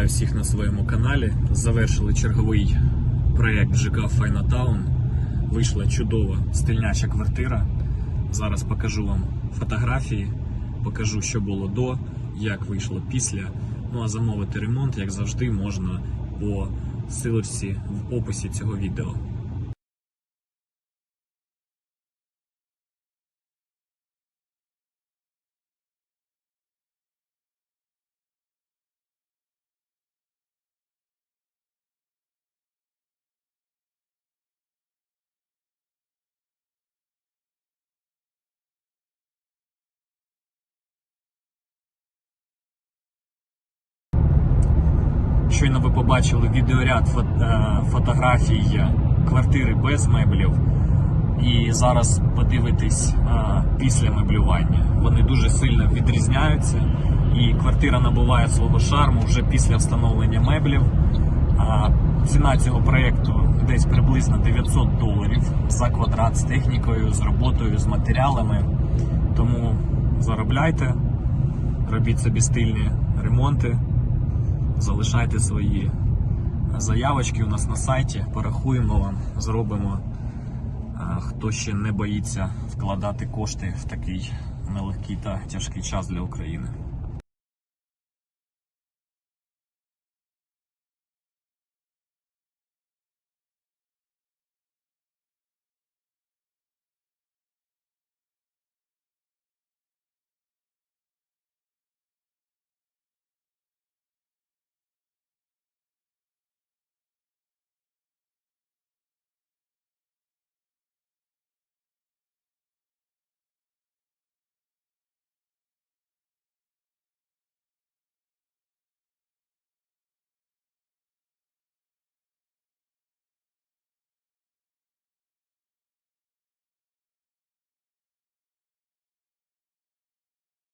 Вітаю всіх на своєму каналі. Завершили черговий проєкт ЖК Файнатаун. Вийшла чудова стильняча квартира. Зараз покажу вам фотографії, покажу, що було до, як вийшло після. Ну а замовити ремонт, як завжди, можна по силочці в описі цього відео. Щойно ви побачили відеоряд е, фотографій квартири без меблів. І зараз подивитесь е, після меблювання. Вони дуже сильно відрізняються, і квартира набуває свого шарму вже після встановлення меблів. А Ціна цього проєкту десь приблизно 900 доларів за квадрат з технікою, з роботою, з матеріалами. Тому заробляйте, робіть собі стильні ремонти залишайте свої заявочки у нас на сайті, порахуємо вам, зробимо. Хто ще не боїться вкладати кошти в такий нелегкий та тяжкий час для України.